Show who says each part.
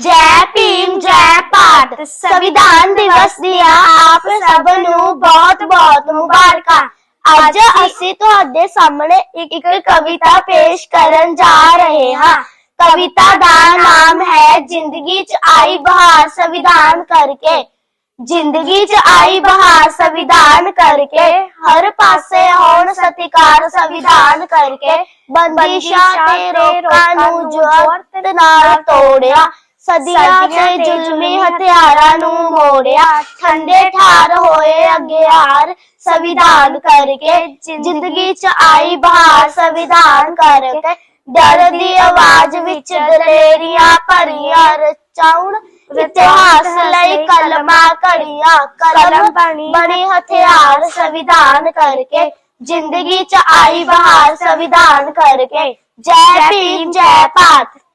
Speaker 1: ਜੈ ਭੀਮ ਜੈ ਭਾਰਤ ਸੰਵਿਧਾਨ ਦਿਵਸ ਦੀਆਂ ਆਪ ਸਭ ਨੂੰ ਬਹੁਤ ਬਹੁਤ ਮੁਬਾਰਕਾਂ ਅੱਜ ਅਸੀਂ ਤੁਹਾਡੇ ਸਾਹਮਣੇ ਇੱਕ ਕਵਿਤਾ ਪੇਸ਼ ਕਰਨ ਜਾ ਰਹੇ ਹਾਂ ਕਵਿਤਾ ਦਾ ਨਾਮ ਹੈ ਜ਼ਿੰਦਗੀ 'ਚ ਆਈ ਬਹਾਰ ਸੰਵਿਧਾਨ ਕਰਕੇ ਜ਼ਿੰਦਗੀ 'ਚ ਆਈ ਬਹਾਰ ਸੰਵਿਧਾਨ ਕਰਕੇ ਹਰ ਪਾਸੇ ਹੋਣ ਸਤਿਕਾਰ ਸੰਵਿਧਾਨ ਕਰਕੇ ਬੰਦਿਸ਼ਾਂ ਤੇ ਰੋਕਾਂ ਨੂੰ ਜੋਰਤ ਨਾਲ ਤੋੜਿਆ ਸਦੀਆਂ ਤੇ ਜ਼ੁਲਮੀ ਹਥਿਆਰਾਂ ਨੂੰ ਮੋੜਿਆ ਠੰਡੇ ਠਾਰ ਹੋਏ ਅਗਿਆਰ ਸੰਵਿਧਾਨ ਕਰਕੇ ਜ਼ਿੰਦਗੀ 'ਚ ਆਈ ਬਹਾਰ ਸੰਵਿਧਾਨ ਕਰਕੇ ਡਰ ਦੀ ਆਵਾਜ਼ ਵਿੱਚ ਦਲੇਰੀਆਂ ਭਰੀਆਂ ਰਚਾਉਣ ਇਤਿਹਾਸ ਲਈ ਕਲਮਾਂ ਘੜੀਆਂ ਕਲਮ ਬਣੀ ਹਥਿਆਰ ਸੰਵਿਧਾਨ ਕਰਕੇ ਜ਼ਿੰਦਗੀ 'ਚ ਆਈ ਬਹਾਰ ਸੰਵਿਧਾਨ ਕਰਕੇ। ਜੈ ਭੀਮ ਜੈ ਭਾਰਤ।